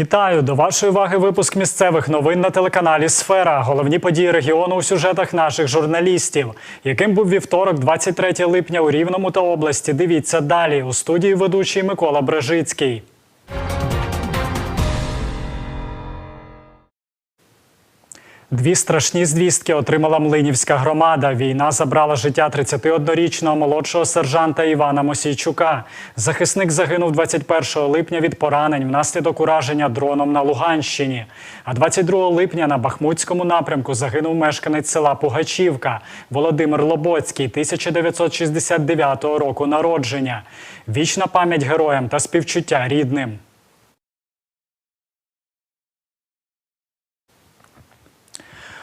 Вітаю до вашої уваги. Випуск місцевих новин на телеканалі Сфера. Головні події регіону у сюжетах наших журналістів. Яким був вівторок, 23 липня у Рівному та області. Дивіться далі у студії ведучий Микола Брежицький. Дві страшні звістки отримала Млинівська громада. Війна забрала життя 31-річного молодшого сержанта Івана Мосійчука. Захисник загинув 21 липня від поранень внаслідок ураження дроном на Луганщині. А 22 липня на Бахмутському напрямку загинув мешканець села Пугачівка Володимир Лобоцький, 1969 року народження. Вічна пам'ять героям та співчуття рідним.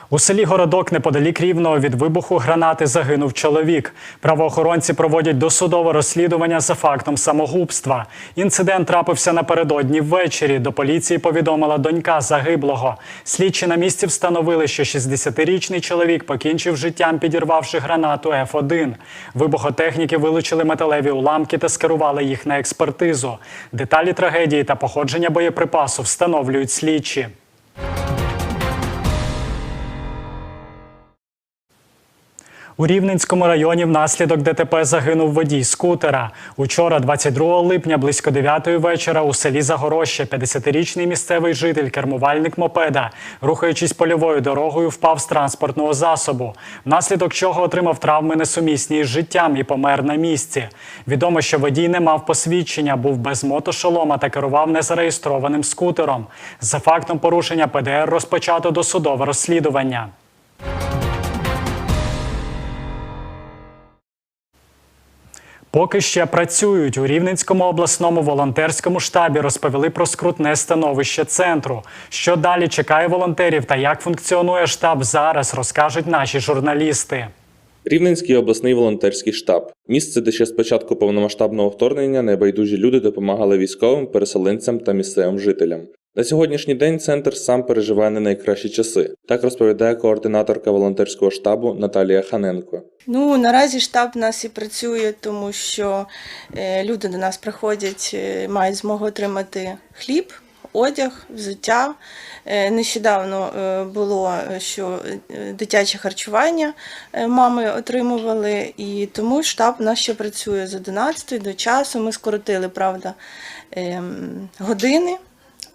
У селі Городок неподалік Рівного від вибуху гранати загинув чоловік. Правоохоронці проводять досудове розслідування за фактом самогубства. Інцидент трапився напередодні ввечері. До поліції повідомила донька загиблого. Слідчі на місці встановили, що 60-річний чоловік покінчив життям, підірвавши гранату Ф1. Вибухотехніки вилучили металеві уламки та скерували їх на експертизу. Деталі трагедії та походження боєприпасу встановлюють слідчі. У Рівненському районі внаслідок ДТП загинув водій скутера. Учора, 22 липня, близько 9 вечора, у селі Загорожче 50-річний місцевий житель, кермувальник мопеда, рухаючись польовою дорогою, впав з транспортного засобу, внаслідок чого отримав травми несумісні із життям і помер на місці. Відомо, що водій не мав посвідчення, був без мотошолома та керував незареєстрованим скутером. За фактом порушення ПДР розпочато досудове розслідування. Поки ще працюють у Рівненському обласному волонтерському штабі. Розповіли про скрутне становище центру. Що далі чекає волонтерів та як функціонує штаб зараз, розкажуть наші журналісти. Рівненський обласний волонтерський штаб місце, де ще з початку повномасштабного вторгнення небайдужі люди допомагали військовим, переселенцям та місцевим жителям. На сьогоднішній день центр сам переживає не найкращі часи. Так розповідає координаторка волонтерського штабу Наталія Ханенко. Ну наразі штаб у нас і працює, тому що е, люди до нас приходять, е, мають змогу отримати хліб, одяг, взуття. Е, Нещодавно було, що дитяче харчування мами отримували, і тому штаб у нас ще працює з 11 до часу. Ми скоротили, правда, ем, години,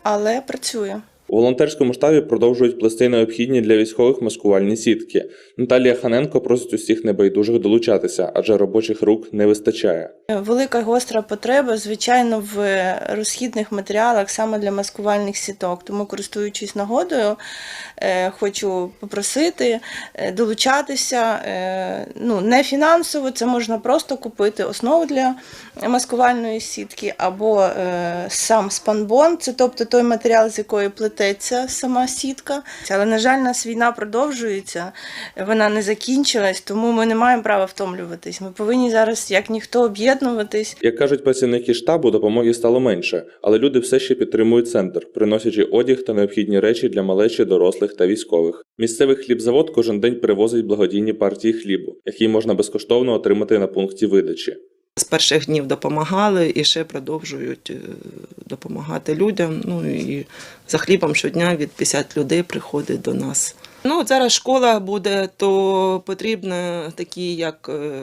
але працює. У волонтерському штабі продовжують плести необхідні для військових маскувальні сітки. Наталія Ханенко просить усіх небайдужих долучатися, адже робочих рук не вистачає. Велика гостра потреба, звичайно, в розхідних матеріалах саме для маскувальних сіток. Тому, користуючись нагодою, е, хочу попросити е, долучатися. е, Ну, не фінансово, це можна просто купити основу для маскувальної сітки або сам спанбон, це тобто той матеріал, з якої плететься сама сітка. Але, на жаль, нас війна продовжується, вона не закінчилась, тому ми не маємо права втомлюватись. Ми повинні зараз, як ніхто, об'єднуватись. Як кажуть працівники штабу, допомоги стало менше, але люди все ще підтримують центр, приносячи одяг та необхідні речі для малечі, дорослих та військових. Місцевий хлібзавод кожен день привозить благодійні партії хлібу, які можна безкоштовно отримати на пункті видачі. З перших днів допомагали і ще продовжують е, допомагати людям. Ну і за хлібом щодня від 50 людей приходить до нас. Ну, от зараз школа буде, то потрібно такі, як е,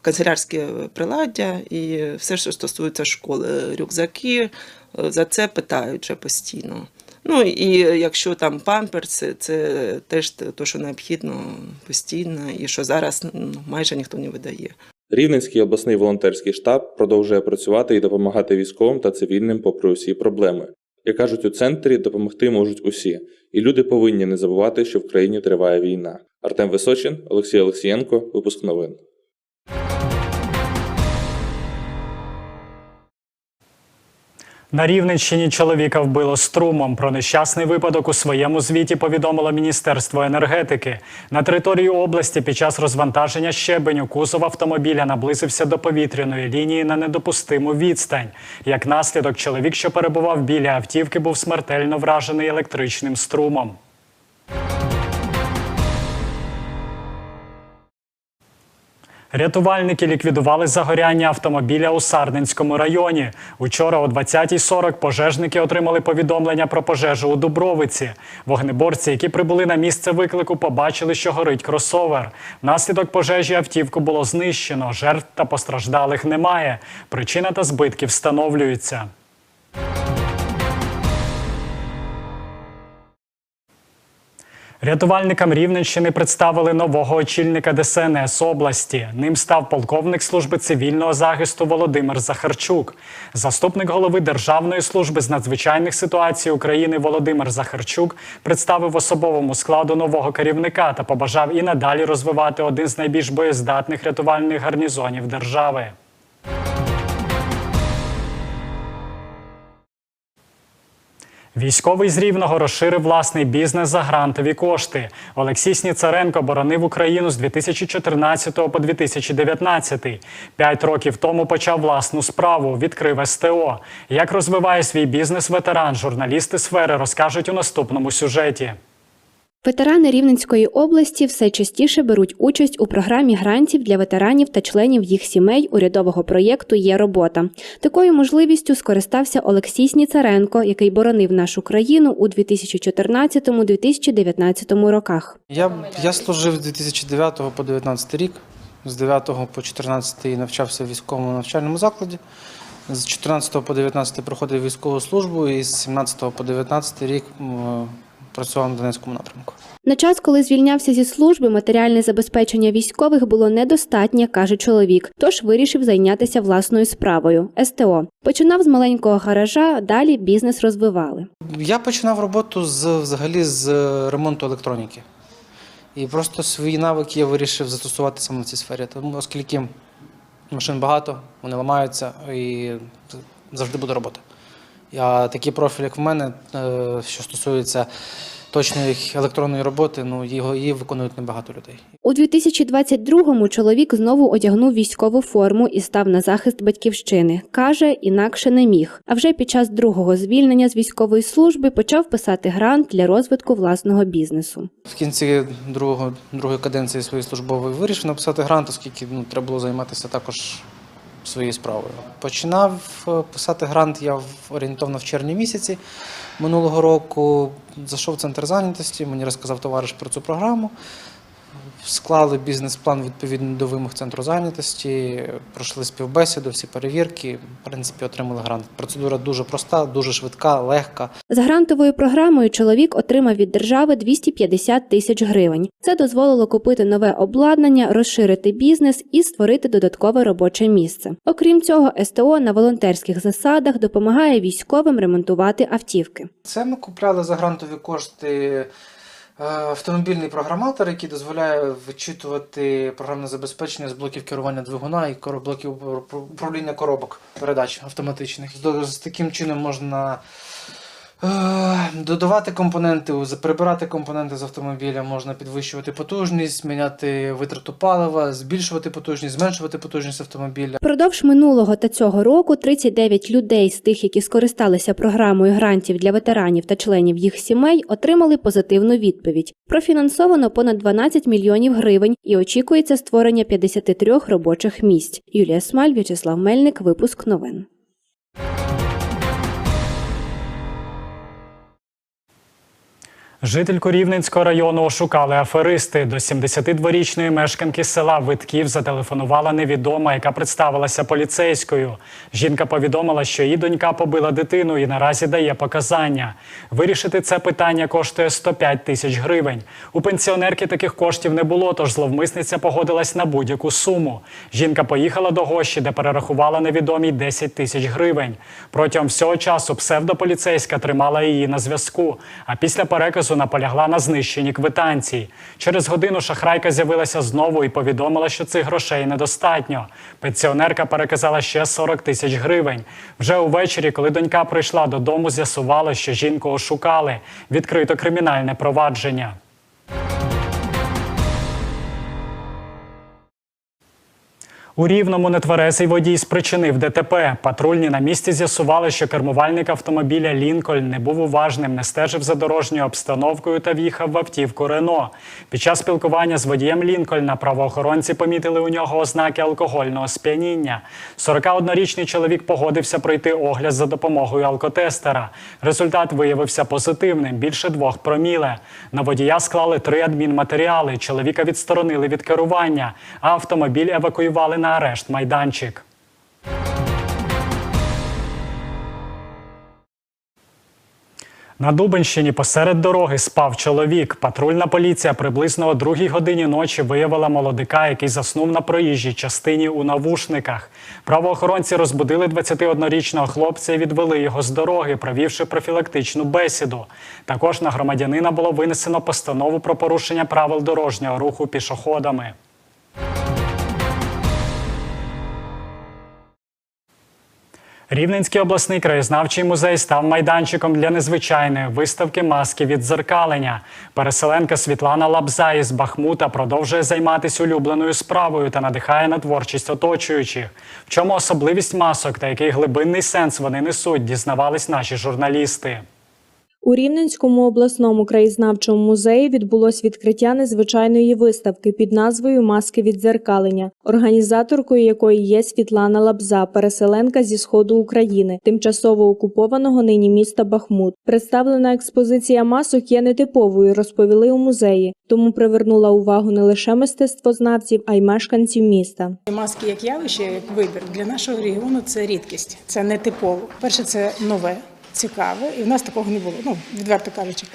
канцелярське приладдя і все, що стосується школи, рюкзаки, е, за це питають вже постійно. Ну і якщо там памперси, це теж те, що необхідно постійно, і що зараз ну, майже ніхто не видає. Рівненський обласний волонтерський штаб продовжує працювати і допомагати військовим та цивільним попри усі проблеми. Як кажуть у центрі, допомогти можуть усі, і люди повинні не забувати, що в країні триває війна. Артем Височин, Олексій Олексієнко, випуск новин. На Рівненщині чоловіка вбило струмом. Про нещасний випадок у своєму звіті повідомило Міністерство енергетики. На території області під час розвантаження щебеню кузов автомобіля наблизився до повітряної лінії на недопустиму відстань. Як наслідок, чоловік, що перебував біля автівки, був смертельно вражений електричним струмом. Рятувальники ліквідували загоряння автомобіля у Сарненському районі. Учора о 20.40 пожежники отримали повідомлення про пожежу у Дубровиці. Вогнеборці, які прибули на місце виклику, побачили, що горить кросовер. Наслідок пожежі автівку було знищено. Жертв та постраждалих немає. Причина та збитки встановлюються. Рятувальникам Рівненщини представили нового очільника ДСНС області. Ним став полковник служби цивільного захисту Володимир Захарчук. Заступник голови Державної служби з надзвичайних ситуацій України Володимир Захарчук представив особовому складу нового керівника та побажав і надалі розвивати один з найбільш боєздатних рятувальних гарнізонів держави. Військовий з Рівного розширив власний бізнес за грантові кошти. Олексій Сніцаренко боронив Україну з 2014 по 2019. П'ять років тому почав власну справу, відкрив СТО. Як розвиває свій бізнес ветеран, журналісти сфери розкажуть у наступному сюжеті. Ветерани Рівненської області все частіше беруть участь у програмі грантів для ветеранів та членів їх сімей урядового проєкту Є робота. Такою можливістю скористався Олексій Сніцаренко, який боронив нашу країну у 2014-2019 роках. Я, я служив з 2009 по 2019 рік. З 9 по 14 навчався в військовому навчальному закладі. З 14 по 19 проходив військову службу і з 17 по 19 рік працював на Донецькому напрямку. На час, коли звільнявся зі служби, матеріальне забезпечення військових було недостатнє, каже чоловік. Тож вирішив зайнятися власною справою СТО. Починав з маленького гаража, далі бізнес розвивали. Я починав роботу з взагалі з ремонту електроніки. І просто свої навики я вирішив застосувати саме в цій сфері. Тому оскільки машин багато, вони ламаються і завжди буде робота. А такий профіль, як в мене, е, що стосується точної електронної роботи, ну його її виконують небагато людей. У 2022-му чоловік знову одягнув військову форму і став на захист батьківщини. Каже, інакше не міг. А вже під час другого звільнення з військової служби почав писати грант для розвитку власного бізнесу. В кінці другого, другої каденції своєї службової вирішив написати грант, оскільки ну, треба було займатися також своєю справою. Починав е, писати грант я орієнтовно в червні місяці минулого року. Зайшов в центр зайнятості, мені розказав товариш про цю програму. Склали бізнес-план відповідно до вимог центру зайнятості, пройшли співбесіду, всі перевірки. В принципі, отримали грант. Процедура дуже проста, дуже швидка, легка. За грантовою програмою чоловік отримав від держави 250 тисяч гривень. Це дозволило купити нове обладнання, розширити бізнес і створити додаткове робоче місце. Окрім цього, СТО на волонтерських засадах допомагає військовим ремонтувати автівки. Це ми купляли за грантові кошти автомобільний програматор, який дозволяє вичитувати програмне забезпечення з блоків керування двигуна і блоків управління коробок передач автоматичних. З, таким чином можна е, додавати компоненти, прибирати компоненти з автомобіля, можна підвищувати потужність, міняти витрату палива, збільшувати потужність, зменшувати потужність автомобіля. Продовж минулого та цього року 39 людей з тих, які скористалися програмою грантів для ветеранів та членів їх сімей, отримали позитивну відповідь. Профінансовано понад 12 мільйонів гривень і очікується створення 53 робочих місць. Юлія Смаль, В'ячеслав Мельник, випуск новин. Жительку Рівненського району ошукали аферисти. До 72-річної мешканки села Витків зателефонувала невідома, яка представилася поліцейською. Жінка повідомила, що її донька побила дитину і наразі дає показання. Вирішити це питання коштує 105 тисяч гривень. У пенсіонерки таких коштів не було, тож зловмисниця погодилась на будь-яку суму. Жінка поїхала до гощі, де перерахувала невідомій 10 тисяч гривень. Протягом всього часу псевдополіцейська тримала її на зв'язку. А після переказу наполягла на знищенні квитанції. Через годину шахрайка з'явилася знову і повідомила, що цих грошей недостатньо. Пенсіонерка переказала ще 40 тисяч гривень. Вже увечері, коли донька прийшла додому, з'ясувало, що жінку ошукали. Відкрито кримінальне провадження. У Рівному нетверезий водій спричинив ДТП. Патрульні на місці з'ясували, що кермувальник автомобіля Лінкольн не був уважним, не стежив за дорожньою обстановкою та в'їхав в автівку Рено. Під час спілкування з водієм Лінкольна правоохоронці помітили у нього ознаки алкогольного сп'яніння. 41-річний чоловік погодився пройти огляд за допомогою алкотестера. Результат виявився позитивним більше двох проміле. На водія склали три адмінматеріали. Чоловіка відсторонили від керування, а автомобіль евакуювали на арешт майданчик. На Дубенщині посеред дороги спав чоловік. Патрульна поліція приблизно о другій годині ночі виявила молодика, який заснув на проїжджій частині у навушниках. Правоохоронці розбудили 21-річного хлопця і відвели його з дороги, провівши профілактичну бесіду. Також на громадянина було винесено постанову про порушення правил дорожнього руху пішоходами. Рівненський обласний краєзнавчий музей став майданчиком для незвичайної виставки маски від зеркалення. Переселенка Світлана Лабза із Бахмута продовжує займатися улюбленою справою та надихає на творчість оточуючих. В чому особливість масок та який глибинний сенс вони несуть, дізнавались наші журналісти. У Рівненському обласному краєзнавчому музеї відбулось відкриття незвичайної виставки під назвою Маски віддзеркалення, організаторкою якої є Світлана Лабза, переселенка зі сходу України, тимчасово окупованого нині міста Бахмут. Представлена експозиція масок є нетиповою, розповіли у музеї, тому привернула увагу не лише мистецтвознавців, а й мешканців міста. Маски як явище, як вибір для нашого регіону це рідкість, це не типово. Перше, це нове, цікаве, і в нас такого не було, ну відверто кажучи.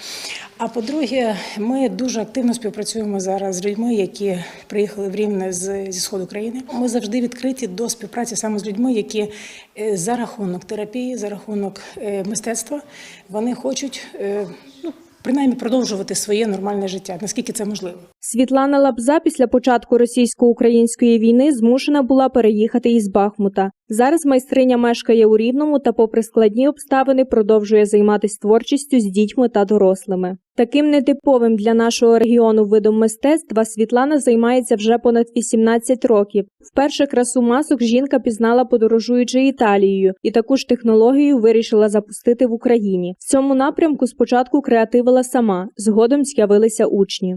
А по-друге, ми дуже активно співпрацюємо зараз з людьми, які приїхали в Рівне зі сходу країни. Ми завжди відкриті до співпраці саме з людьми, які е, за рахунок терапії, за рахунок е, мистецтва, вони хочуть. е, Ну, Принаймні продовжувати своє нормальне життя, наскільки це можливо. Світлана Лабза після початку російсько-української війни змушена була переїхати із Бахмута. Зараз майстриня мешкає у Рівному та, попри складні обставини, продовжує займатися творчістю з дітьми та дорослими. Таким нетиповим для нашого регіону видом мистецтва Світлана займається вже понад 18 років. Вперше красу масок жінка пізнала подорожуючи Італією, і таку ж технологію вирішила запустити в Україні. В цьому напрямку спочатку креативила сама, згодом з'явилися учні.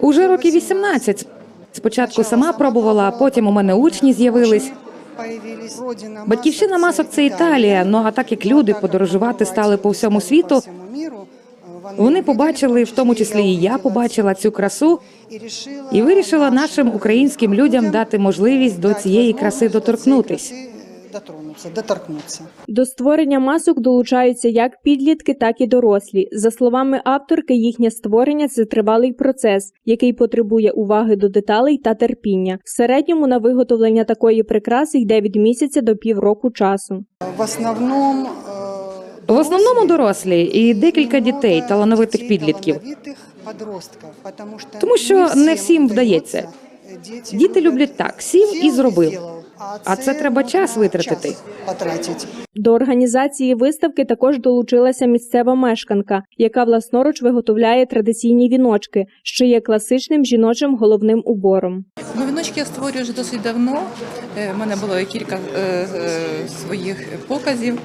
Уже років 18. Спочатку сама пробувала, а потім у мене учні з'явились. Батьківщина масок це Італія. Ну а так як люди подорожувати стали по всьому світу, вони побачили, в тому числі і я побачила цю красу, і вирішила нашим українським людям дати можливість до цієї краси доторкнутись. Дотронуться, доторкнуться. До створення масок долучаються як підлітки, так і дорослі. За словами авторки, їхнє створення це тривалий процес, який потребує уваги до деталей та терпіння. В середньому на виготовлення такої прикраси йде від місяця до півроку часу. В основному В основному дорослі і декілька дітей, талановитих підлітків. Тому що не всім вдається. Діти люблять так: сів і зробив. А це треба час витратити. До організації виставки також долучилася місцева мешканка, яка власноруч виготовляє традиційні віночки, що є класичним жіночим головним убором. Ну, віночки я створюю вже досить давно. У мене було кілька е, е, своїх показів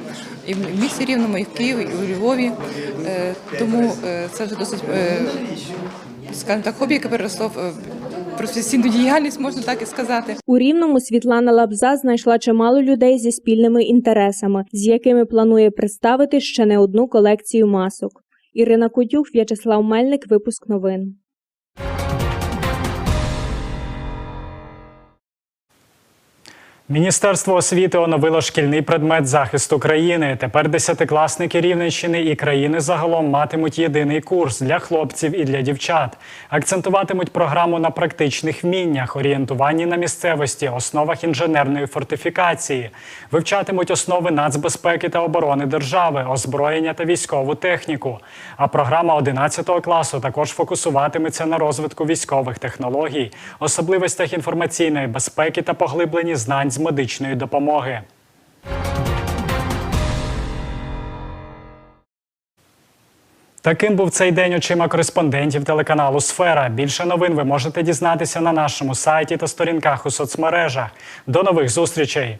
і в місті Рівному, і в Києві, і у Львові. Е, Тому е, це вже досить, е, скажімо так, хобі, яке переросло в е, професійну діяльність, можна так і сказати. У Рівному Світлана Лабза знайшла чимало людей зі спільними інтересами, з якими планує представити ще не одну колекцію масок. Ірина Кутюк, В'ячеслав Мельник, випуск новин. Міністерство освіти оновило шкільний предмет захисту країни. Тепер десятикласники Рівненщини і країни загалом матимуть єдиний курс для хлопців і для дівчат. Акцентуватимуть програму на практичних вміннях, орієнтуванні на місцевості, основах інженерної фортифікації, вивчатимуть основи нацбезпеки та оборони держави, озброєння та військову техніку. А програма 11 класу також фокусуватиметься на розвитку військових технологій, особливостях інформаційної безпеки та поглибленні знань медичної допомоги. Таким був цей день очима кореспондентів телеканалу Сфера. Більше новин ви можете дізнатися на нашому сайті та сторінках у соцмережах. До нових зустрічей.